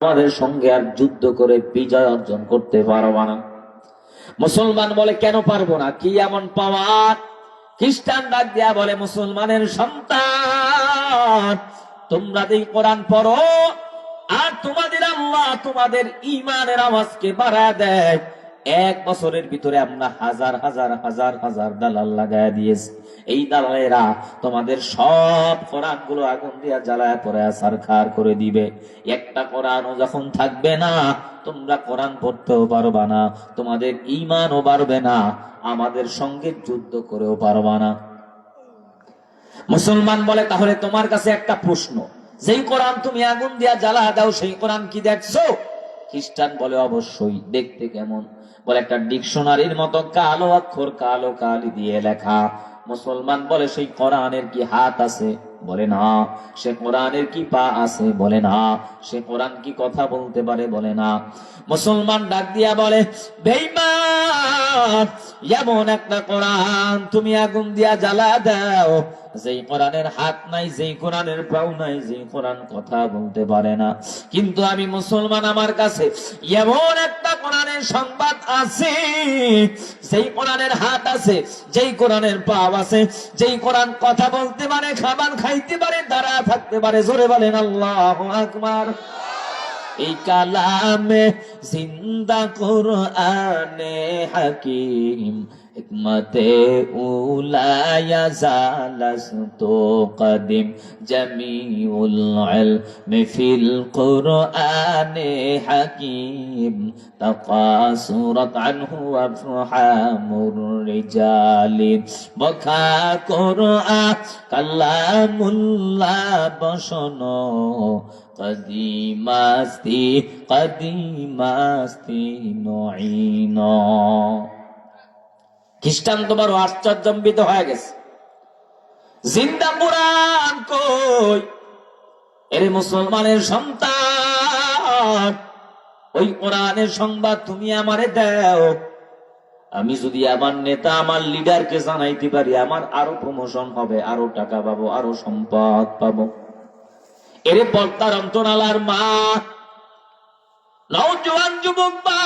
আমাদের সঙ্গে আর যুদ্ধ করে বিজয় অর্জন করতে পারবা না। মুসলমান বলে, কেন পারব না? কি এমন পাওয়ার? খ্রিস্টান ডাক দেয়া বলে, মুসলমানের সন্তান, তোমরা এই কোরআন পড়ো, আর তোমাদের আল্লাহ তোমাদের ইমানের আওয়াজকে বাড়া দেয় এক বছরের ভিতরে আমরা হাজার হাজার হাজার হাজার দালাল লাগায় দিয়েছি। এই দালালেরা তোমাদের সব কোরআনগুলো আগুন দিয়া জ্বালায় পরে সারখার করে দিবে। একটা কোরআনও যখন থাকবে না, তোমরা কোরআন পড়তেও পারবা না, তোমাদের ইমানও বাড়বে না, আমাদের সঙ্গে যুদ্ধ করেও পারবা না। মুসলমান বলে, তাহলে তোমার কাছে একটা প্রশ্ন, যেই কোরআন তুমি আগুন দিয়া জ্বালা দাও, সেই কোরআন কি দেখছ? খ্রিস্টান বলে, অবশ্যই, দেখতে কেমন? বলে একটা ডিকশনারির মতো কালো অক্ষর কালো কালি দিয়ে লেখা। মুসলমান বলে সেই কোরআনের কি হাত আছে? বলে না। সে কোরআনের কি পা আছে বলে না। সে কোরআন কি কথা বলতে পারে বলে না। মুসলমান ডাক দিয়া বলে এমন একটা কোরআন তুমি আগুন দিয়া জ্বালা দাও। যেই কোরআনের হাত নাই, যেই কোরআনের পাও নাই, যেই কোরআন কথা বলতে পারে না। কিন্তু আমি মুসলমান আমার কাছে এমন একটা কোরআনের সংবাদ আছে সেই কোরআনের হাত আছে, যেই কোরআনের পাও আছে, যেই কোরআন কথা বলতে পারে, খাবার খাইতে পারে দাঁড়া থাকতে পারে। জোরে বলেন আল্লাহ আকবার। এই কালামে জিন্দা কোরআনে হাকিম হিকমতে উলায়া জালাস্তু কদিম জামিউল ইলমি ফিল কোরআনে হাকিম তাকাসুরাত আনহু আফহামুর রিজালি বখা কোরআন কালামুল্লাহ বসনো কদিমাস্তি কদিমাস্তি নঈন খ্রিস্টান তোমার আশ্চর্যম্বিত হয়ে গেছে। জিন্দা কোরআন কই? এরে মুসলমানের সন্তান, ওই কোরআনের সংবাদ তুমি আমারে দাও। আমি যদি আমার নেতা, আমার লিডারকে জানাইতে পারি, আমার আরও প্রমোশন হবে, আরও টাকা পাবো, আরও সম্পদ পাবো। এরে পর্দার অন্তরালার মা, নওজোয়ান যুবক বা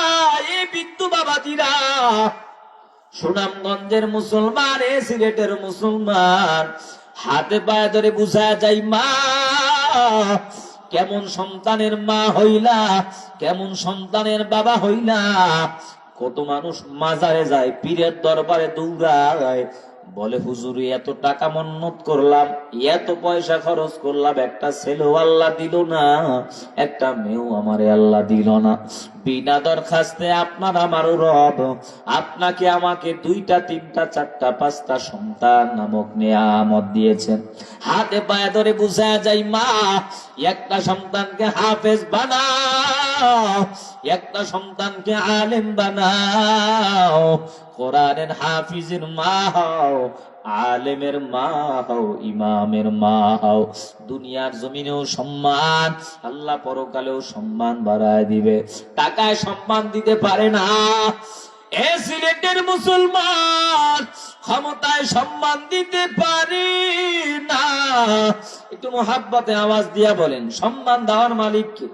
এ বিদ্যু বাবাজিরা সুনামগঞ্জের মুসলমান, এ সিলেটের মুসলমান। হাতে পায়ে ধরে বুঝা যাই মা, কেমন সন্তানের মা হইলা, কেমন সন্তানের বাবা হইলা। কত মানুষ মাজারে যায়, পীরের দরবারে দৌড়ায়। বলে, হুজুর, এত টাকা মন্নত করলাম, এত পয়সা খরচ করলাম, একটা ছেলেও আল্লাহ দিল না, একটা মেয়েও আমারে আল্লাহ দিল না। বিনা দরখাস্তে আপনার আমার রব, আপনাকে আমাকে দুইটা, তিনটা, চারটা, পাঁচটা সন্তান নামক নেয়ামত দিয়েছেন। হাতে পায়ে ধরে বুঝা যায়, মা একটা সন্তানকে হাফেজ বানাও, একটা সন্তানকে আলেম বানাও, কোরআনের হাফিজের মা হও, আলেমের মা হও, ইমামের মা হও। দুনিয়ার জমিনেও সম্মান, আল্লাহ পরকালেও সম্মান বাড়ায় দিবে। টাকায় সম্মান দিতে পারে না। এ সিলেটের মুসলমান, ক্ষমতায় সম্মান দিতে পারে না। একটু মোহাব্বতে আওয়াজ দিয়া বলেন, সম্মান দেওয়ার মালিক কে?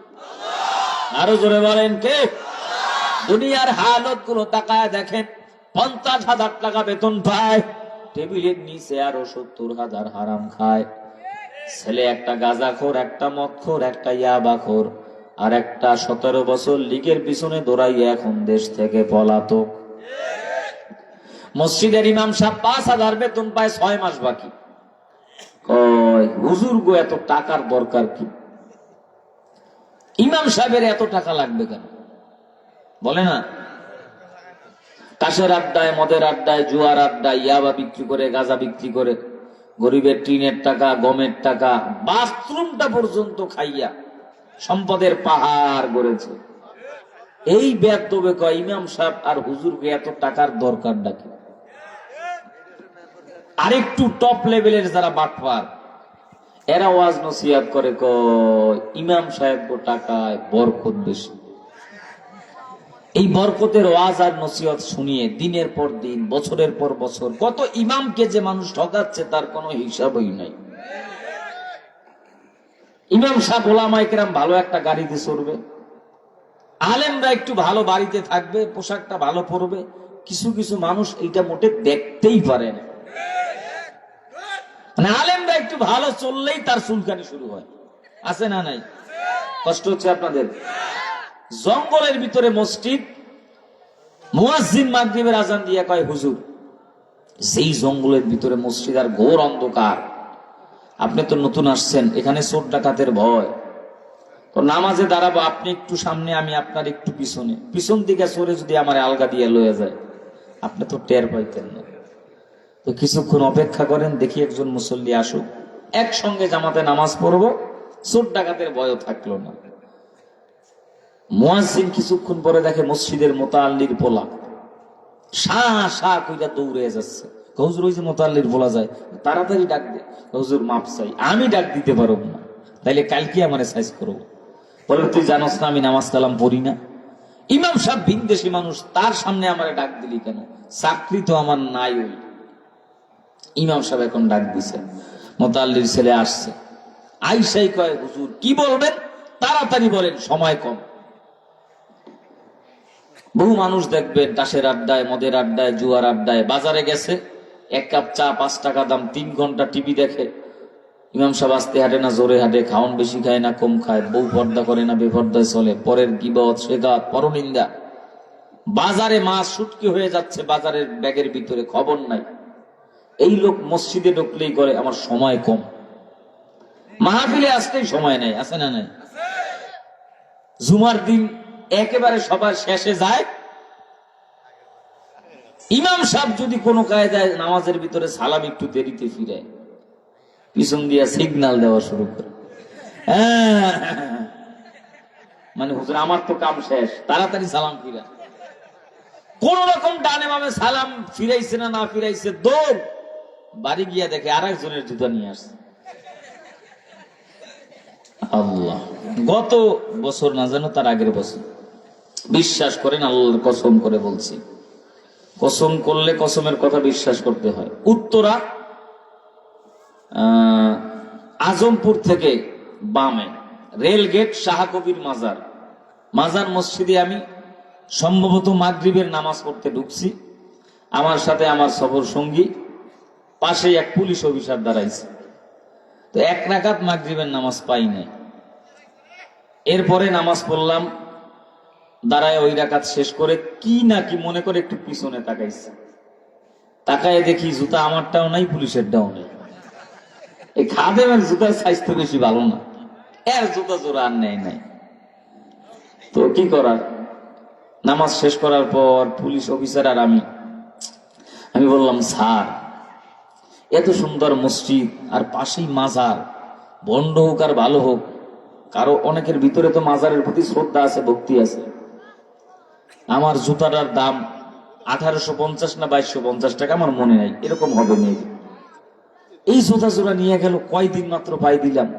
আরও জোরে বলেন কে? দুনিয়ার হালতগুলো তাকায় দেখেন, পঞ্চাশ হাজার টাকা বেতন পায়, টেবিলের নিচে আরও সত্তর হাজার হারাম খায়। ছেলে একটা গাঁজাখোর, একটা মদখোর, একটা ইয়াবাখোর। আর একটা সতেরো বছর লিগের পিছনে দৌড়াইয়া এখন দেশ থেকে পলাতক। মসজিদের ইমাম সাহেব পাঁচ হাজার বেতন পায়, ছয় মাস বাকি। হুজুর গো, এত টাকার দরকার কি? ইমাম সাহেবের এত টাকা লাগবে কেন? বলে না? কাশের আড্ডায়, মদের আড্ডায়, জুয়ার আড্ডায়, ইয়াবা বিক্রি করে, গাঁজা বিক্রি করে, গরিবের টিনের টাকা, গমের টাকা, বাথরুমটা পর্যন্ত খাইয়া সম্পদের পাহাড় গড়েছে। এই বেদবে কয়, ইমাম সাহেব আর হুজুরকে এত টাকার দরকার ডাকে আরেকটু টপ লেভেলের যারা বাটপার, এরা ওয়াজ নসিহাত করে ক ইমাম সাহেব টাকায় বরকত বেশি। এই বরকতের ওয়াজ আর নসিহত শুনিয়ে দিনের পর দিন, বছরের পর বছর কত ইমামকে যে মানুষ ঠকাচ্ছে তার কোনো হিসাবই নাই। ইমাম সাহেব ওলামাইকেরাম ভালো একটা গাড়িতে চড়বে। আলেমরা একটু ভালো বাড়িতে থাকবে, পোশাকটা ভালো পরবে। কিছু কিছু মানুষ এইটা মোটে দেখতেই পারে না। মানে আলেমরা একটু ভালো চললেই তার চুলকানি শুরু হয়। আছে না নাই? কষ্ট হচ্ছে আপনাদের? জঙ্গলের ভিতরে মসজিদ, মুয়াজ্জিন মাগরিবের আজান দিয়ে কয়, হুজুর সেই জঙ্গলের ভিতরে মসজিদ আর ঘোর অন্ধকার আপনি তো নতুন আসছেন, এখানে চোর ডাকাতের ভয়। তো নামাজে দাঁড়াবো, আপনি একটু সামনে, আমি আপনার একটু পিছনে। পিছন দিকে সরে যদি আমার আলগা দিয়ে লয়ে যায়, আপনি তো টের পাইতেন না। তো কিছুক্ষণ অপেক্ষা করেন, দেখি একজন মুসল্লি আসুক। একসঙ্গে জামাতে নামাজ পড়ব, চোর ডাকাতের ভয়ও থাকল না। মুয়াজ্জিন কিছুক্ষণ পরে দেখে মসজিদের মোতাল্লির পোলা। সা সা কইরা দৌড়ে যাচ্ছে। হুজুর ওই যে মোতাল্লির বলা যায়। তাড়াতাড়ি ডাক দে। হুজুর মাপ চাই, আমি ডাক দিতে পারব না। তাইলে কালকে আমার সাইজ করব বলে, তুই জানোস না, আমি নামাজ কালাম পড়ি না। ইমাম সাহেব ভিনদেশি মানুষ, তার সামনে আমার ডাক দিলি কেন? চাকরি তো আমার নাই ওই। ইমাম সাহেব এখন ডাক দিছে। মোতাল্লির ছেলে আসছে। আইসাই কয়, হুজুর, কি বলবেন? তাড়াতাড়ি বলেন, সময় কম। বহু মানুষ দেখবে, দাসের আড্ডায়, মদের আড্ডায়, জুয়ার আড্ডায়, বাজারে গেছে। এক কাপ চা পাঁচ টাকা দাম তিন ঘণ্টা টিভি দেখে। ইমাম সাহেব আসতে হাঁটে না জোরে হাঁটে খাওন বেশি খায় না কম খায় বউ পর্দা করে না বেপর্দায় চলে পরের গিবত শেগাত পরনিন্দা। বাজারে মাছ সুটকি হয়ে যাচ্ছে বাজারের ব্যাগের ভিতরে খবর নাই। এই লোক মসজিদে ঢুকলেই করে আমার সময় কম। মাহফিলে আসতেই সময় নেই আছে না নাই? জুমার দিন একেবারে সবার শেষে যায় ইমাম সাহেব যদি কোনো কায়দায় নামাজের ভিতরে সালাম একটু দেরিতে ফিরে পিছন দিয়া সিগনাল দেওয়া শুরু করে। হ্যাঁ। মানে হুজুর, আমার তো কাম শেষ, তাড়াতাড়ি সালাম ফিরা কোন রকম ডানে মামে সালাম ফিরাইছে না না ফিরাইছে, দৌড়। বাড়ি গিয়া দেখে আর একজনের জুতা নিয়ে আসছে। আল্লাহ, গত বছর না জানো তার আগের বছর। বিশ্বাস করেন, আল্লাহর কসম করে বলছি। কসম করলে কসমের কথা বিশ্বাস করতে হয়। উত্তরা আজমপুর থেকে বামে রেল গেট শাহকবির মাজার। মাজার মসজিদে আমি সম্ভবত মাগরিবের নামাজ পড়তে ঢুকছি। আমার সাথে আমার সফর সঙ্গী পাশে এক পুলিশ অফিসার দাঁড়াইছে। তো এক রাকাত মাগরিবের নামাজ পাই নাই। এরপরে নামাজ পড়লাম দাঁড়ায় ওই রাকাত শেষ করে কি না কি মনে করে একটু পিছনে তাকাইছে। তাকায় দেখি জুতা আমারটাও নাই পুলিশেরটাও নেই। এই খাদেমের জুতার তো বেশি ভালো না। এর জুতা জোড়া আর নেই নাই। তো কি করার? নামাজ শেষ করার পর পুলিশ অফিসার আর আমি আমি বললাম, স্যার, এত সুন্দর মসজিদ আর পাশেই মাজার। বন্ড হোক আর ভালো হোক। কারও অনেকের ভিতরে তো মাজারের প্রতি শ্রদ্ধা আছে, ভক্তি আছে। আমার জুতাটার দাম আঠারোশো পঞ্চাশ না বাইশশো পঞ্চাশ টাকা, আমার মনে নাই। এরকম হবে মেয়ে এই জুতা জোড়া নিয়ে গেল, কয়দিন মাত্র পাই দিলাম।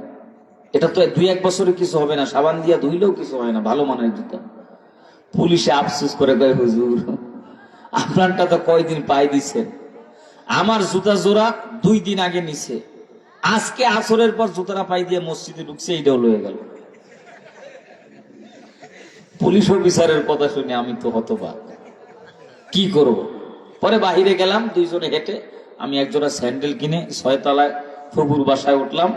এটা তো দুই এক বছরে কিছু হবে না, সাবান দিয়া ধুইলেও কিছু হয় না, ভালো মানের জুতা। পুলিশে আফসুস করে কয়, হুজুর, আপনারটা তো কয়দিন পাই দিছেন? আমার জুতা জোড়া দুই দিন আগে নিছে। আজকে আসরের পর জুতারা পাই দিয়ে মসজিদে ঢুকছে, এইটাও লয়ে গেল। পুলিশ অফিসারের কথা শুনে আমি তো হতবাক। কি করব? পরে বাহিরে গেলাম, দুইজনে হেঁটে আমি একজোড়া স্যান্ডেল কিনে ছয়তলায় ফুবুর বাসায় উঠলাম।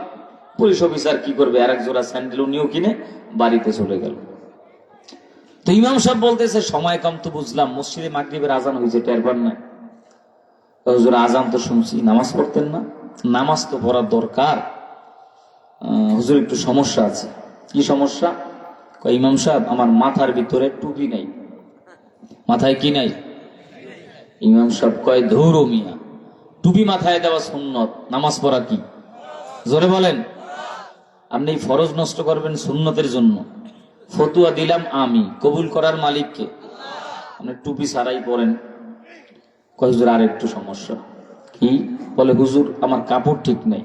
পুলিশ অফিসার কি করবে? আর একজোড়া স্যান্ডেল উনিও কিনে বাড়িতে চলে গেল। তো ইমাম সাহেব বলতেছে, সময় কম তো বুঝলাম, মসজিদে মাগরিবের আজান হয়েছে টের পান না হুজুর, আজান তো শুনছি, নামাজ পড়তেন না? নামাজ তো পড়ার দরকার। হুজুর, একটু সমস্যা আছে। কি সমস্যা? কয়, ইমাম সাহেব, আমার মাথার ভিতরে টুপি নাই। মাথায় কি নাই? ইমাম সাহেব কয়, ধৌর মিয়া, টুপি মাথায় দেওয়া সুন্নত, নামাজ পড়া কি? জোরে বলেন। আপনি এই ফরজ নষ্ট করবেন সুন্নতের জন্য। ফতুয়া দিলাম আমি, কবুল করার মালিককে। আপনি টুপি ছাড়াই পড়েন। কয়, হুজুর, আর একটু সমস্যা। কি? বলে, হুজুর, আমার কাপড় ঠিক নেই।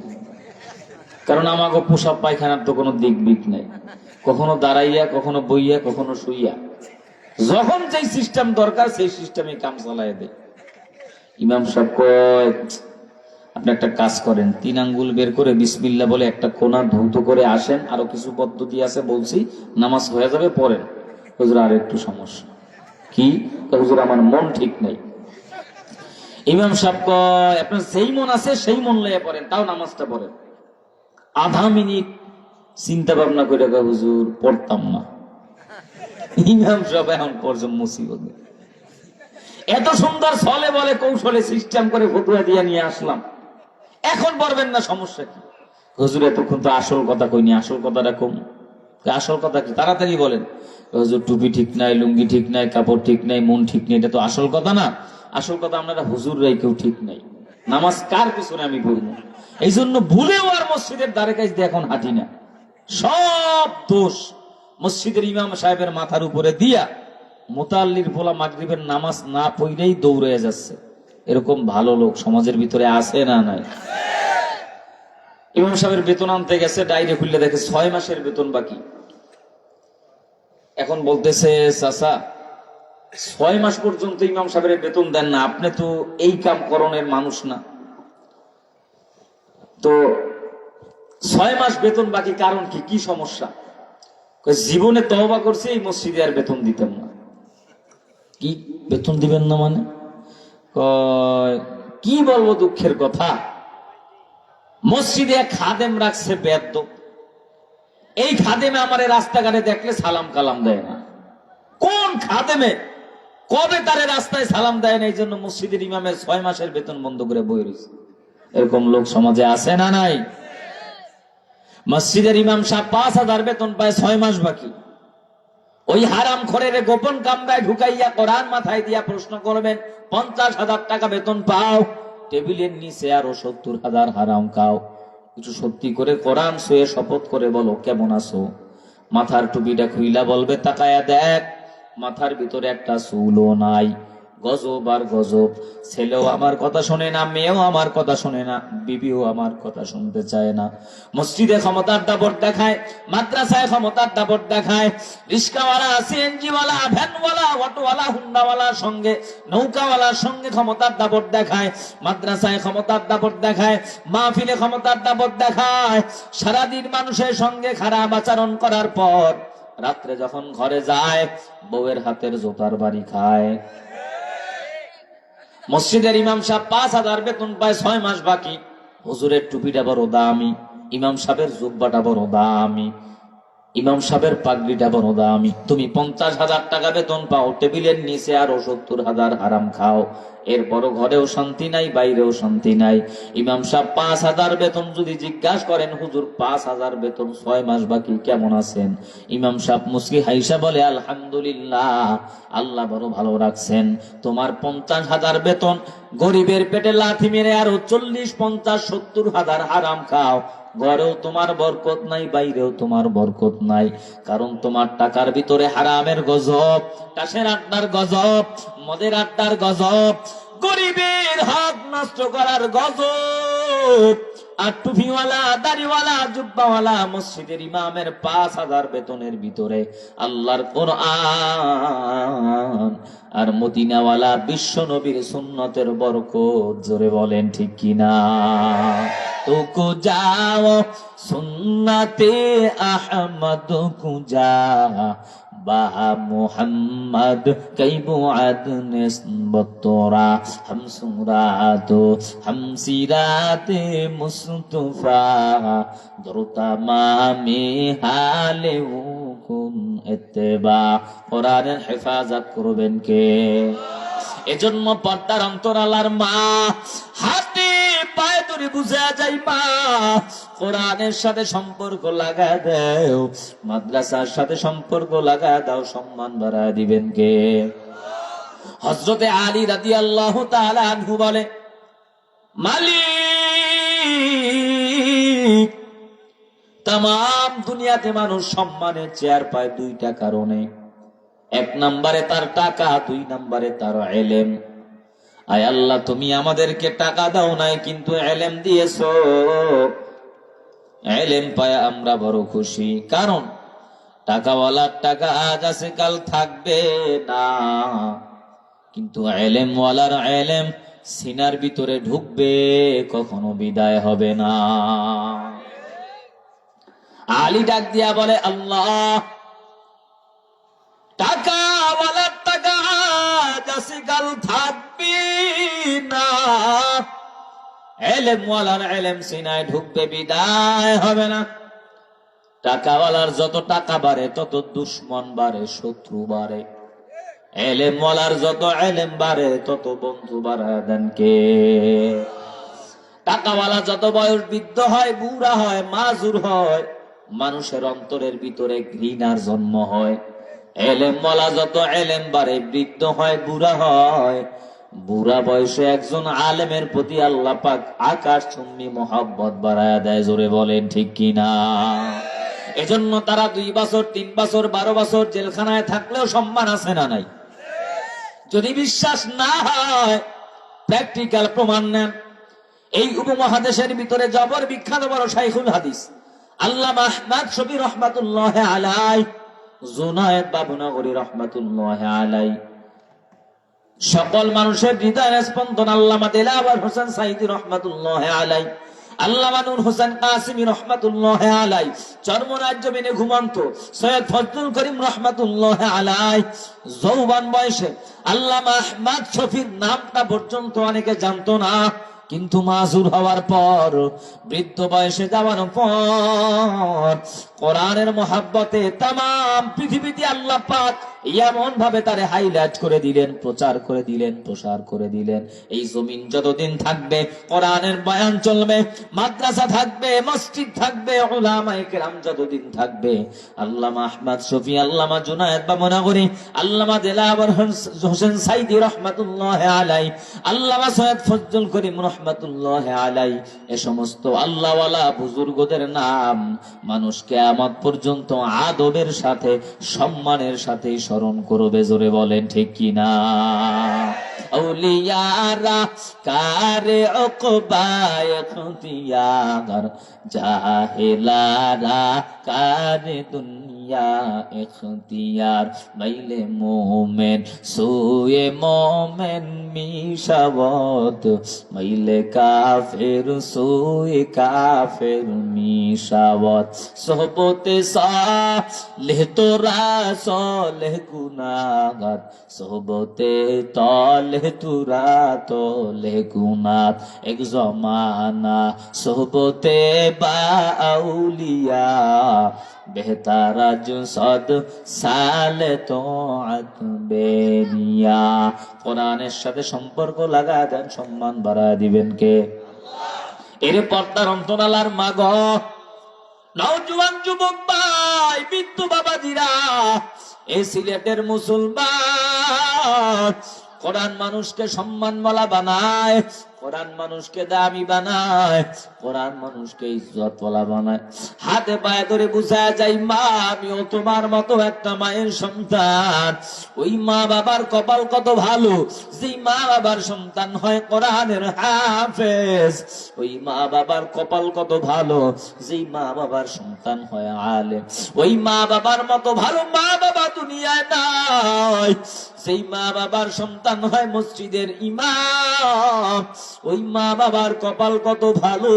কারণ আমাকে পোশাক পায়খানার তো কোনো দিক বিক নেই। কখনো দাঁড়াইয়া, কখনো বইয়া, কখনো শুইয়া। যখন যেই সিস্টেম দরকার, সেই সিস্টেমে কাম চালায় দেয়। ইমাম সাহেব কয়, আপনি একটা কাজ করেন, তিন আঙ্গুল বের করে বিসমিল্লা বলে একটা কোনা ধৌত করে আসেন, আরও কিছু পদ্ধতি আছে বলছি, নামাজ হয়ে যাবে, পড়েন। হুজুর, আর একটু সমস্যা। কি? হুজুর, আমার মন ঠিক নেই। ইমাম সাহেব কয়, আপনার যেই মন আছে, সেই মন লইয়া পড়েন, তাও নামাজটা পড়েন। আধা মিনিট চিন্তা ভাবনা করে হুজুর, পড়তাম না। ইমাম সাহেব এখন পর্যন্ত মুসিবত এত সুন্দর ছলে বলে কৌশলে সিস্টেম করে ফতুয়া দিয়ে নিয়ে আসলাম। এখন পড়বেন না, সমস্যা কি? হুজুর, এতক্ষণ তো আসল কথা কইনি, আসল কথাটা কম। আসল কথা কি? তাড়াতাড়ি বলেন। হুজুর, টুপি ঠিক নাই, লুঙ্গি ঠিক নাই, কাপড় ঠিক নাই, মন ঠিক নেই, এটা তো আসল কথা না। আসল কথা আপনারা হুজুর রাই কেউ ঠিক নাই। নামাজ কার পিছনে আমি পড়ব এই জন্য ভুলেও আর মসজিদের দ্বারে কাছে এখন হাঁটি না। সব দোষ মসজিদের ইমাম সাহেবের মাথার উপরে দিয়া মোতাল্লির পোলা মাগরিবের নামাজ না পড়লেই দৌড়ে যাচ্ছে। এরকম ভালো লোক সমাজের ভিতরে আছে না নাই? ইমাম সাহেবের বেতন আনতে গেছে, ডাইরে খুললে দেখে ছয় মাসের বেতন বাকি। এখন বলতেছে, চাচা, ছয় মাস পর্যন্ত ইমাম সাহেবের বেতন দেন না, আপনি তো এই কাম করণের মানুষ না। তো ছয় মাস বেতন বাকি, কারণ কি? কি সমস্যা? জীবনে তহবা করছে এই মসজিদে আর বেতন দিতেন না। কি? বেতন দিবেন না মানে? কি বলব দুঃখের কথা? মসজিদে এক খাদেম রাখছে বেদ্য। এই খাদেমে আমার রাস্তাঘাটে দেখলে সালাম কালাম দেয় না। কোন খাদেমে? কবে তারে রাস্তায় সালাম দেয় না? এই জন্য মসজিদের ইমামের ছয় মাসের বেতন বন্ধ করে বই রয়েছে। এরকম লোক সমাজে আছে না নাই? মসজিদের ইমাম সাহেব পাঁচ হাজার বেতন পায়, ছয় মাস বাকি। ওই হারাম খরের গোপন কামরায় ঢুকাইয়া কোরআন মাথায় দিয়া প্রশ্ন করবেন, পঞ্চাশ হাজার টাকা বেতন পাও? টেবিলের নিচে আরও সত্তর হাজার হারাম খাও। কিছু সত্যি করে কোরআন শুয়ে শপথ করে বলো, কেমন আছো? মাথার টুপিটা খুইলা বলবে, তাকায়া দেখ, মাথার ভিতরে একটা চুলও নাই। গজব আর গজব। ছেলেও আমার কথা শোনে না, মেয়েও আমার কথা শোনে না, বিবিও আমার কথা শুনতে চায় না। মসজিদে ক্ষমতার দাপট দেখায়, মাদ্রাসায় ক্ষমতার দাপট দেখায়। রিস্কাওয়ালা সিএনজিওয়ালা, ভ্যানওয়ালা, অটোওয়ালা, হুন্ডাওয়ালার সঙ্গে, নৌকাওয়ালার সঙ্গে ক্ষমতার দাপট দেখায়। মাদ্রাসায় ক্ষমতার দাপট দেখায়, মাহফিলে ক্ষমতার দাপট দেখায়। সারাদিন মানুষের সঙ্গে খারাপ আচরণ করার পর, রাত্রে যখন ঘরে যায়, বউয়ের হাতের জোতার বাড়ি খায়। মসজিদের ইমাম সাহেব পাঁচ হাজার বেতন পায়, ছয় মাস বাকি। হুজুরের টুপিটা বড় দামি, ইমাম সাহেবের জুব্বাটা বড় দামি, ইমাম সাহেবের পাগড়িটা বড় দামি। তুমি পঞ্চাশ হাজার টাকা বেতন পাও, টেবিলের নিচে আরও সত্তর হাজার আরাম খাও। এরপর ঘরেও শান্তি নাই, বাইরেও শান্তি নাই। ইমাম সাহেব পাঁচ হাজার বেতন যদি জিজ্ঞাসা করেন, হুজুর, পাঁচ হাজার বেতন ছয় মাস বাকি, কেমন আছেন? ইমাম সাহেব মুসকি হাইসা বলে, আলহামদুলিল্লাহ, আল্লাহ বড় ভালো রাখছেন। তোমার পঞ্চাশ হাজার বেতন গরিবের পেটে লাথি মেরে আরও চল্লিশ, পঞ্চাশ, সত্তর হাজার হারাম খাও। ঘরেও তোমার বরকত নাই, বাইরেও তোমার বরকত নাই। কারণ তোমার টাকার ভিতরে হারামের গজব, কাশের আড্ডার গজব মদের আড্ডার গজব, গরিবের হক নষ্ট করার গজব। আর টুপিওয়ালা, দাড়িওয়ালা, জুব্বাওয়ালা, মসজিদের ইমামের পাঁচ হাজার বেতনের ভিতরে আল্লাহর কোরআন। আর মদিনাওয়ালা বিশ্ব নবীর সুন্নতের বরকত জোরে বলেন, ঠিক কিনা তো যাও, সুন্নতে আহমদ কুজা با محمد کی بعد نسبت را ہم سرات ہم سیرات مصطفیٰ در تمام حال کن اتباع قرآن হেফাজত করবেন কে এজন্য পর্দার অন্তরালার মা হাত বুঝা যাই মা। কোরআনের সাথে সম্পর্ক লাগা মাদ্রাসার সাথে সম্পর্ক লাগা দাও, সম্মান বাড়ায় দিবেন কে? হজরতে আলী রাদি আল্লাহ আনহু বলে, মালিক তাম দুনিয়াতে মানুষ সম্মানের চেয়ার পায় দুইটা কারণে। এক নম্বরে তার টাকা, দুই নম্বরে তার এলেম। আয় আল্লাহ, তুমি আমাদেরকে টাকা দাও নাই, কিন্তু এলেম দিয়েছ। এলেম পায় আমরা বড় খুশি। কারণ টাকাওয়ালার টাকা আজ আছে কাল থাকবে না। কিন্তু এলেম ওয়ালার এলেম সিনার ভিতরে ঢুকবে, কখনো বিদায় হবে না। আলী ডাক দিয়া বলে, আল্লাহ টাকা ওয়ালার টাকা সিনায় ঢুকবে বিদায় হবে না। টাকাওয়ালার যত টাকা বাড়ে, তত দুশ্মন বাড়ে, শত্রু বাড়ে। এলেম ওয়ালার যত এলেম বাড়ে, তত বন্ধু দেন কে? টাকাওয়ালা যত বয়স বৃদ্ধ হয়, বুড়া হয়, মাজুর হয়, মানুষের অন্তরের ভিতরে ঘৃণার জন্ম হয়। এলেম ওয়ালা যত এলেম বাড়ে, বৃদ্ধ হয়, বুড়া হয় বুড়া বয়সে একজন আলেমের প্রতি আল্লাহ পাক আকাশ চুম্বি মোহাব্বত বাড়ায় দেয়, জোরে বলেন ঠিক কিনা? এজন্য তারা দুই বছর, তিন বছর, বারো বছর জেলখানায় থাকলেও সম্মান আছে না নাই? যদি বিশ্বাস না হয় প্র্যাকটিক্যাল প্রমাণ নেন। এই উপমহাদেশের ভিতরে জবর বিখ্যাত বড় শাইখুল হাদিস আল্লাহ আহমদ শবি রহমাতুল্লাহ আলাই জোনায়েদ বাবুনগরী রহমাতুল্লাহ আলাই সকল মানুষের হৃদয়ের স্পন্দন আল্লামা হোসেন সাইদি রহমাতুল্লাহ আলাই শফির নামটা অনেকে জানতো না, কিন্তু মাজুর হওয়ার পর, বৃদ্ধ বয়সে যাওয়ার পর, কোরআনের মহাব্বতে তাম পৃথিবীতে আল্লাহ পাক এমন ভাবে তারে হাইলাইট করে দিলেন, প্রচার করে দিলেন, প্রসার করে দিলেন। এই জমিন যতদিন থাকবে, কোরআনের বয়ান চলবে, মাদ্রাসা থাকবে, মসজিদ থাকবে ওলামায়ে যতদিন থাকবে, আল্লামা আহমদ শফি, আল্লামা জুনায়েদ বা মোনাগরি আল্লামা দেলাবর হোসেন সাইদি রহমাতুল্লাহ আলাই, আল্লামা সৈয়দ ফজল করিম রহমাতুল্লাহ আলাই, এ সমস্ত আল্লাহওয়ালা বুজুর্গদের নাম মানুষকে আমার পর্যন্ত আদবের সাথে, সম্মানের সাথে স্মরণ করবে জোরে বলেন ঠিক কিনা? আউলিয়ারা কারে অকবায় খুদিয়াগর? জাহেলারা কারে দুনিয়া ইয়া এখতিয়ার নাইলে মোমেন সুয়ে মোমেন মিশাবত। মাইলে কাফের সুয়ে কাফের মিশাবত। সোহবতে সাহ তোরা সলেহ গুনাগাত। সোহবতে তলেহ তুরা তলেহ গুনাত। এক জমানা সোহবতে বা আউলিয়া বেহতারা সদ সালে তো বেরিয়া কোরআনের সাথে সম্পর্ক লাগা দেন সম্মান বাড়া দিবেন কে? এর পর্দার অন্তরালার মাগ, নওজোয়ান যুবক ভাই বিদ্যু বাবাজিরা এই সিলেটের মুসলমান। কোরআন মানুষকে সম্মান বলা বানায় কোরআন মানুষকে দামি বানায়, কোরআন মানুষকে ইজ্জত বলা বানায়। হাতে পায়ে ধরে বুঝা যায়, মা, আমিও তোমার মতো একটা মায়ের সন্তান। ওই মা বাবার কপাল কত ভালো। যেই মা বাবার সন্তান হয় কোরআনের হাফেজ। ওই মা বাবার কপাল কত ভালো। যেই মা বাবার সন্তান হয় আলে ওই মা বাবার মতো ভালো মা বাবা দুনিয়ায় নাই। সেই মা বাবার সন্তান হয় মসজিদের ইমাম। ওই মা বাবার কপাল কত ভালো।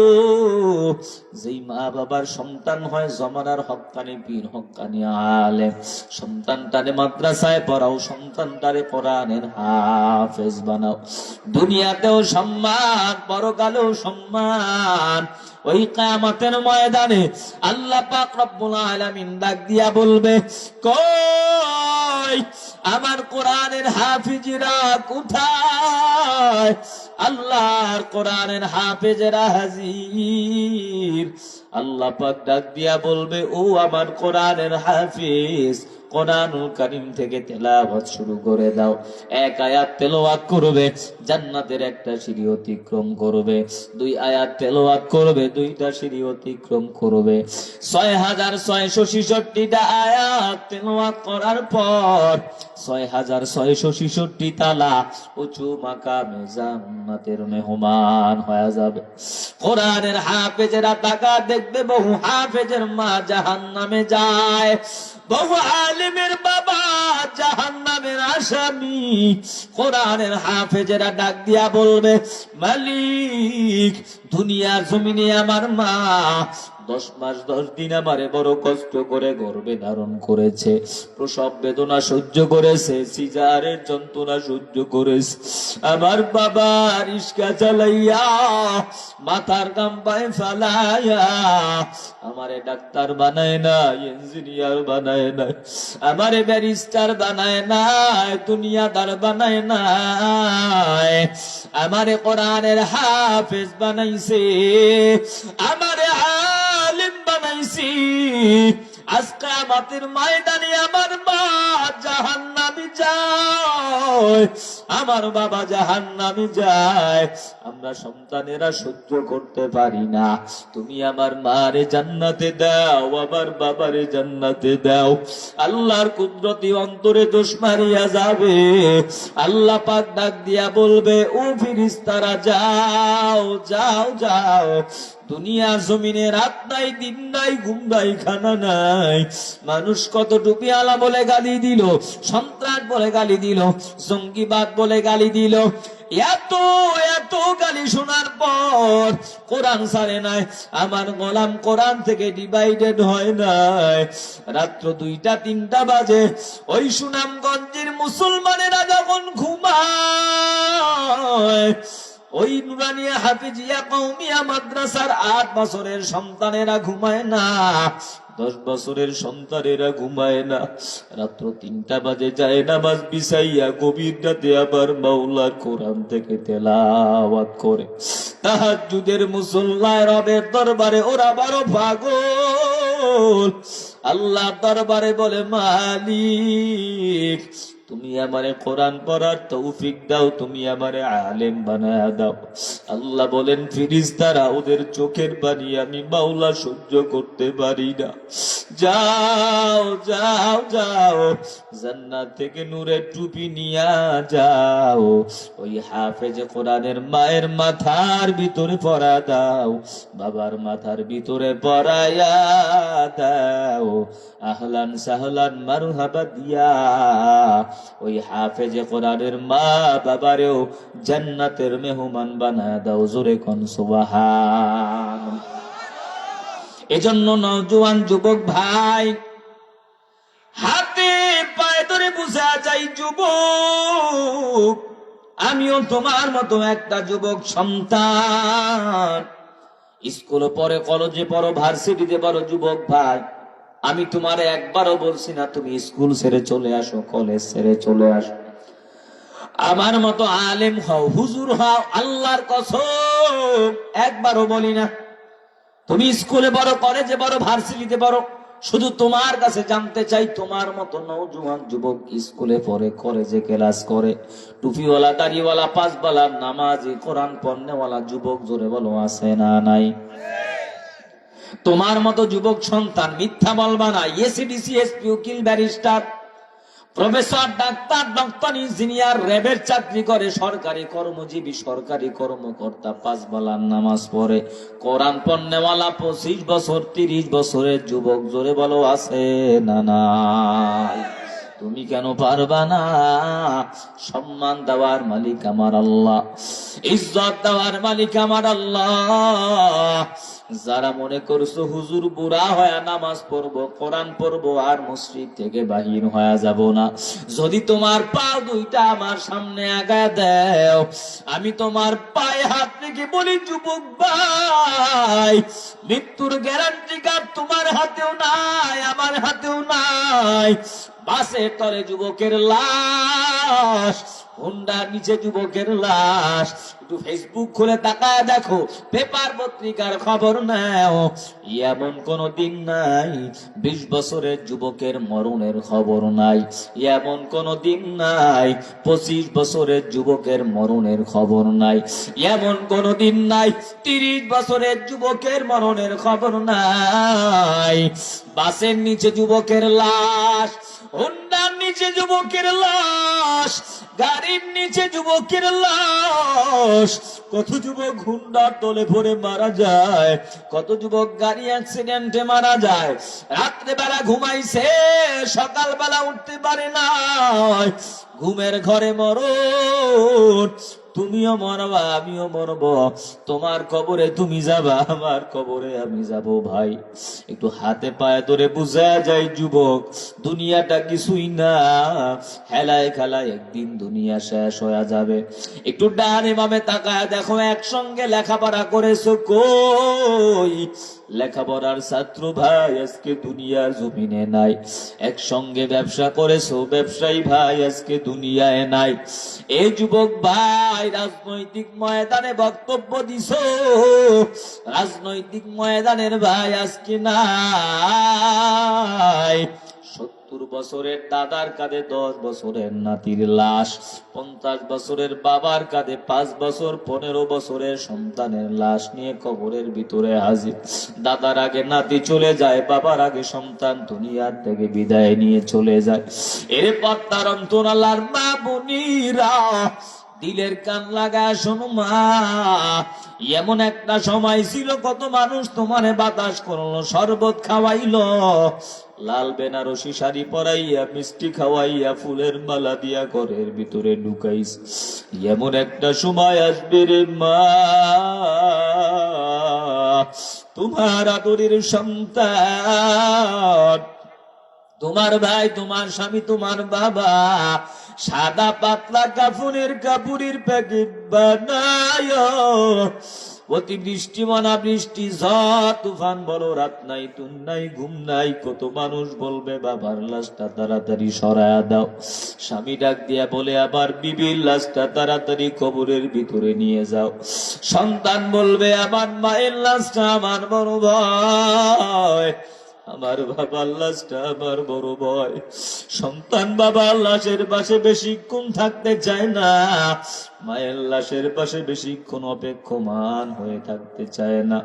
যেই মা বাবার সন্তান হয়, জমানার হক্কানি, পীর হক্কানি আলে সন্তানটারে মাদ্রাসায় পড়াও, সন্তানটারে কোরআনের হাফেজ বানাও। দুনিয়াতেও সম্মান, পরকালেও সম্মান। ওই কায়ামতের ময়দানে আল্লাহ পাক রব্বুল আলামিন ডাক দিয়া বলবে, কই আমার কোরআনের হাফিজরা কোথায়? আল্লাহর কোরআনের হাফেজরা হাজির। আল্লাহ পাক ডাক দিয়া বলবে, ও আমার কোরআনের হাফিজ কোরআনুল কারিম থেকে তেলাওয়াত শুরু করে দাও। এক আয়াত তেলাওয়াত করবে, জান্নাতের একটা সিঁড়ি অতিক্রম করবে। দুই আয়াত তেলাওয়াত করবে, দুইটা সিঁড়ি অতিক্রম করবে। ছয় হাজার ছয়শো ছেষট্টিটা আয়াত তেলাওয়াত করার পর ছয় হাজার ছয়শো ছেষট্টি তালা উঁচু মাকামে জান্নাতের মেহমান হয়ে যাবে। কোরআনের হাফেজেরা টাকা দেখবে, বহু হাফেজের মা জাহান নামে যায়। বহু বাবা জাহান নামের আসামি। কোরআনের হাফেজেরা ডাক দিয়া বলবে, মালিক, দুনিয়ার জমিনে আমার মা দশ মাস, দশ দিন আমারে বড় কষ্ট করে গর্বে ধারণ করেছে। প্রসব বেদনা সহ্য করেছে, সিজারের যন্ত্রণা সহ্য করেছে। আমার বাবা রিস্কা চালাইয়া, মাথার গাম পায়ে ফালাইয়া আমারে ডাক্তার বানায় না ইঞ্জিনিয়ার বানায় না আমারে ব্যারিস্টার বানায় না দুনিয়াদার বানায় না আমারে কোরআনের হাফেজ বানাইছে। আমারে আজকে ময়দানে আমার মা জাহান্নামে যায়, আমার বাবা জাহান্নামে যায়। আমরা সন্তানেরা সহ্য করতে পারি না। তুমি আমার মারে জান্নাতে দাও, আমার বাবারে জান্নাতে দাও। আল্লাহর কুদরতি অন্তরে দোষ মারিয়া যাবে। আল্লাহ পাক ডাক দিয়া বলবে, ও ফিরিস্তারা, যাও যাও যাও। দুনিয়ার জমিনে রাত নাই, দিন নাই, ঘুম নাই, খানা নাই। মানুষ কত টুপিয়ালা বলে গালি দিল, সন্ত্রাস বলে গালি দিল, জঙ্গিবাদ বলে গালি দিল, এত এত গালি শোনার পর কোরআন সারে নাই, আমার গোলাম কোরআন থেকে ডিভাইডেড হয় নাই। রাত্র দুইটা, তিনটা বাজে, ওই সুনামগঞ্জের মুসলমানেরা যখন ঘুমায় ওই নুরানিয়া হাফিজিয়া কৌমিয়া মাদ্রাসার আট বছরের সন্তানেরা ঘুমায় না, দশ বছরের সন্তানেরা ঘুমায় না। রাত্র তিনটা বাজে যায়, নামাজ বিছাইয়া গভীর রাতে আবার মাওলার কোরআন থেকে তেলাওয়াত করে। তাহাজ্জুদের মুসল্লায় রবের দরবারে ওরা বারো পাগল। আল্লাহ দরবারে বলে, মালিক তুমি আমারে কোরআন পড়ার তৌফিক দাও, তুমি আমারে আলেম বানায়া দাও। আল্লাহ বলেন, ফিরিস্তারা ওদের চোখের পানি আমি মাওলা সহ্য করতে পারি না। যাও যাও যাও, জান্নাত থেকে নূরের টুপি নিয়া যাও। ওই হাফেজ কোরআনের মায়ের মাথার ভিতরে পরা দাও, বাবার মাথার ভিতরে পরায়া দাও। আহলান সাহলান মারুহাবা দিয়া ওই হাফেজে কোরআনের মা বাবারেও জান্নাতের মেহমান বানায় দাও জোরে কোন সুবাহান। এজন্য নওজোয়ান যুবক ভাই, হাতে পায়ে ধরে বুঝা যাই যুবক, আমিও তোমার মতো একটা যুবক সন্তান। স্কুলে পড়ে কলেজে পড়ো, ভার্সিটিতে পড়ো যুবক ভাই আমি তোমার একবারও বলছি না, তুমি স্কুল ছেড়ে চলে আসো, কলেজ ছেড়ে চলে আসো। আমার মতো আলেম হও, হুজুর হও, আল্লাহর কসম, একবারও বলি না। তুমি স্কুলে বড় কলেজে বড় ভার্সিটিতে বড় শুধু তোমার কাছে জানতে চাই, তোমার মতো নৌজওয়ান যুবক স্কুলে পড়ে, কলেজে ক্লাস করে। টুপিওয়ালা, দাড়িওয়ালা, পাঁচবালা, নামাজি কোরআন পণ্যওয়ালা যুবক, জোরে বলো, আছে না নাই? তোমার মতো যুবক সন্তান মিথ্যা বলবা না। এসিডিসি এসপি উকিল, barrister, professor, doctor doctor engineer র্যাবের চাকরি করে, সরকারি কর্মজীবী, সরকারি কর্মকর্তা, পাঁচ বেলার নামাজ পড়ে, কোরআন পণ্যওয়ালা, পঁচিশ বছর, তিরিশ বছরের যুবক, জোরে বলো, আছে না নাই? তুমি কেন পারবা না? সম্মান দেওয়ার মালিক আমার আল্লাহ, ইজ্জত দেওয়ার মালিক আমার আল্লাহ যারা মনে করছ হুজুর বুড়া হয়ে নামাজ পড়ব, কোরআন পড়ব, আর মসজিদ থেকে বাহির হয়ে যাব না। যদি তোমার পা দুইটা আমার সামনে আগা দেও, আমি তোমার পায়ে হাত রেখে বলি, যুবক ভাই, মৃত্যুর গ্যারান্টি কার্ড তোমার হাতেও নাই, আমার হাতেও নাই। বাসের তলে যুবকের লাশ হুন্ডা নিচে যুবকের লাশ একটু ফেসবুক খুলে তাকায় দেখো, পেপার পত্রিকার খবর নাও। এমন কোন দিন নাই, বিশ বছরের যুবকের মরণের খবর নাই। এমন কোন দিন নাই, পঁচিশ বছরের যুবকের মরণের খবর নাই। এমন কোন দিন নাই, তিরিশ বছরের যুবকের মরণের খবর নাই। বাসের নিচে যুবকের লাশ, হুন্ডার নিচে যুবকের লাশ, গাড়ির নিচে যুবকের লাশ। কত যুবক হুন্ডার দলে পড়ে মারা যায়, কত যুবক গাড়ি অ্যাক্সিডেন্টে মারা যায় রাত্রে বেলা ঘুমাইছে সকাল বেলা উঠতে পারে না ঘুমের ঘরে মরণ তুমিও মরবা, আমিও মরব। তোমার কবরে তুমি যাবা, আমার কবরে আমি যাব ভাই। একটু হাতে পায়ে ধরে বুঝা যায় যুবক, দুনিয়াটা কিছুই না। হেলায় খেলায় একদিন দুনিয়া শেষ হয়ে যাবে। একটু ডানে বামে তাকায় দেখো, একসঙ্গে লেখাপড়া করেছ কই? লেখাপড়ার ছাত্র ভাই, আজকে দুনিয়ার জমিনে নাই। একসঙ্গে ব্যবসা করেছ, ব্যবসায়ী ভাই, আজকে দুনিয়ায় নাই। এই যুবক ভাই রাজনৈতিক ময়দানে বক্তব্য দিছ। রাজনৈতিক ময়দানের ভাই আজকে নাই। সত্তর বছরের দাদার কাঁধে দশ বছরের নাতির লাশ, পঞ্চাশ বছরের বাবার কাঁধে পাঁচ বছর, পনেরো বছরের সন্তানের লাশ নিয়ে কবরের ভিতরে হাজির। দাদার আগে নাতি চলে যায়, বাবার আগে সন্তান দুনিয়ার থেকে বিদায় নিয়ে চলে যায়। এর পর তার অন্তরালার মা বোনিরা দিলের কান লাগা শোনো মা, এমন একটা সময় ছিল কত মানুষ তোমারে বাতাস করল, শরবত খাওয়াইল। লাল বেনারসি শাড়ি পরাইয়া, মিষ্টি খাওয়াইয়া, ফুলের মালা দিয়া ঘরের ভিতরে ঢুকাইস এমন একটা সময় আসবে রে মা, তোমার আদরের সন্তান তোমার ভাই, তোমার স্বামী, তোমার বাবা সাদা পাতলা কাপড়ের কাপুরের প্যাকেট বানায়। অতিবৃষ্টি মনা বৃষ্টি, ঝড়, তুফান, বলো, রাত নাই, তুন নাই, ঘুম নাই। কত মানুষ বলবে, বাবার লাশটা তাড়াতাড়ি সরায়া দাও। স্বামী ডাক দিয়া বলে, আবার বিবির লাশটা তাড়াতাড়ি কবরের ভিতরে নিয়ে যাও। সন্তান বলবে, আমার মায়ের লাশটা আমার বড় ভয় আমার বাবা লাশটা আমার বড় ভয় সন্তান বাবা লাশের পাশে বেশিক্ষণ থাকতে চায় না। মায়ের লাশের পাশে বেশিক্ষণ অপেক্ষমান হয়ে থাকতে চায় না।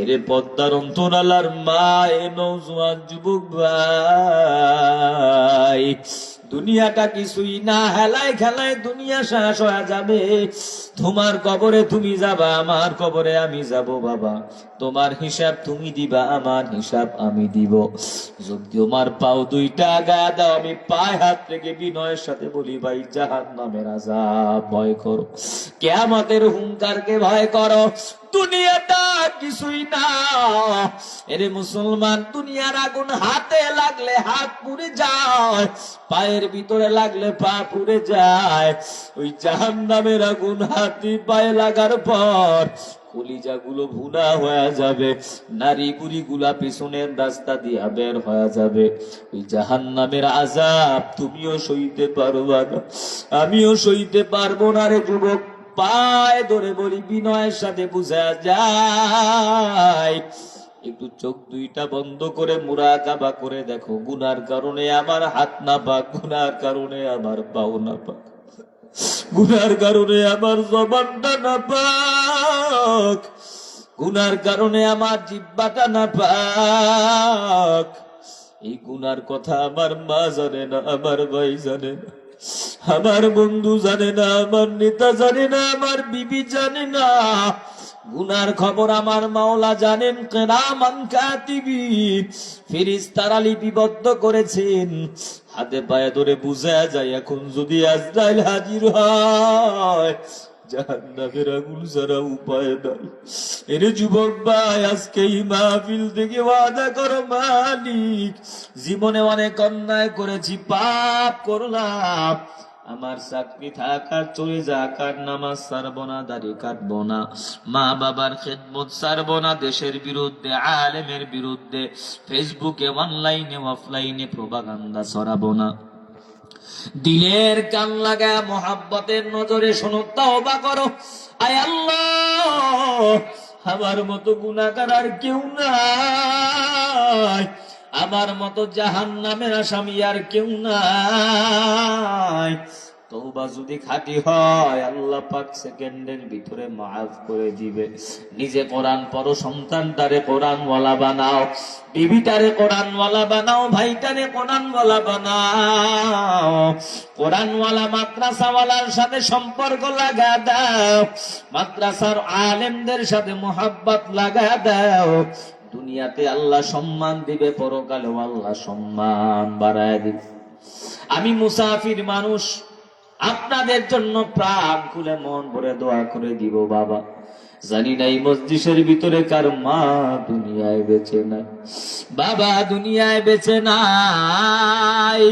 এরে পদ্মার অন্তরালার মা, এ নৌজোয়ান যুবক ভাই। দুনিয়াটা কিছুই না হেলায় খেলায় দুনিয়া শেষ হয়ে যাবে। তোমার কবরে তুমি যাবা, আমার কবরে আমি যাব বাবা। তোমার হিসাব তুমি দিবা, আমার হিসাব আমি দিব। যদি তোমার পাও দুইটা গা দাও আমি পায়ে হাত থেকে বিনয়ের সাথে বলি, ভাই জাহান নামের আজাব ভয় করো। কেয়ামতের হুঙ্কারকে ভয় করো। দুনিয়াটা কিছুই না। এরে মুসলমান, দুনিয়ার আগুন হাতে লাগলে হাত পুড়ে যায়, পায়ের ভিতরে লাগলে পা পুড়ে যায়। ওই জাহান নামের আগুন হাতি পায়ে লাগার পর কলিজা গুলো ভুনা হয়ে যাবে নারী বুড়ি গুলা পিছনের রাস্তা দিয়া বের হয়ে যাবে। ওই জাহান নামের আজাব তুমিও সইতে পারবা না, আমিও সইতে পারব না রে যুবক। পায়ে ধরে বলি, বিনয়ের সাথে বুঝা যায়। একটু চোখ দুইটা বন্ধ করে মুরাকাবা করে দেখো, গুনার কারণে আমার হাত না পাক, গুনার কারণে আমার পাও না পাক, গুনার কারণে আমার জবানটা না পাক, গুনার কারণে আমার জিব্বাটা না পাক। এই গুনার কথা আমার মা জানে না, আমার ভাই জানে না। আমার বন্ধু জানে না, আমার নেতা জানে না, আমার বিবি জানে না। গুনার খবর আমার মাওলা জানেন, কেরামান ফিরিস তারা লিপিবদ্ধ করেছেন। হাতে পায়ে ধরে বুঝা যায়, এখন যদি আজরাইল হাজির হয় জাহান্নামের আগুন ছাড়া উপায় নাই। এর যুবক ভাই, আজকে এই মাহফিল থেকে ওয়াদা করো মালিক। জীবনে অনেক অন্যায় করেছি, পাপ করলাম। আমার চাকরি থাকার চলে যাক, আর নামাজ সারবো না, দাড়ি কাটবো না। মা বাবার খেদমত সারবো না, দেশের বিরুদ্ধে, আলেমের বিরুদ্ধে। ফেসবুকে, অনলাইনে, অফলাইনে প্রবাগান্দা ছড়াবো না। দিলের কান লাগা মোহাব্বতের নজরে শোনো, তওবা করো। আয় আল্লাহ, আমার মতো গুনাহগার আর কেউ নাই। আমার মতো জাহান নামের আসামি আর কেউ নাই। তৌবা যদি খাঁটি হয়, আল্লাহ পাক সেকেন্ডের ভিতরে মাফ করে দিবে। নিজে কোরআন পড়ো, সন্তানটারে কোরআন ওয়ালা বানাও, বিবিটারে কোরআন ওয়ালা বানাও, ভাইটারে কোরআন ওয়ালা বানাও। কোরআন ওয়ালা মাদ্রাসাওয়ালার সাথে সম্পর্ক লাগা দাও, মাদ্রাসার আলেমদের সাথে মোহাব্বত লাগা দাও। দুনিয়াতে আল্লাহ সম্মান দিবে, পরকালেও আল্লাহ সম্মান বাড়ায় দিবে। আমি মুসাফির মানুষ আপনাদের জন্য প্রাণ খুলে মন ভরে দোয়া করে দিব, বাবা। জানি না এই মসজিদের ভিতরে কার মা দুনিয়ায় বেঁচে নাই। বাবা, দুনিয়ায় বেঁচে নাই।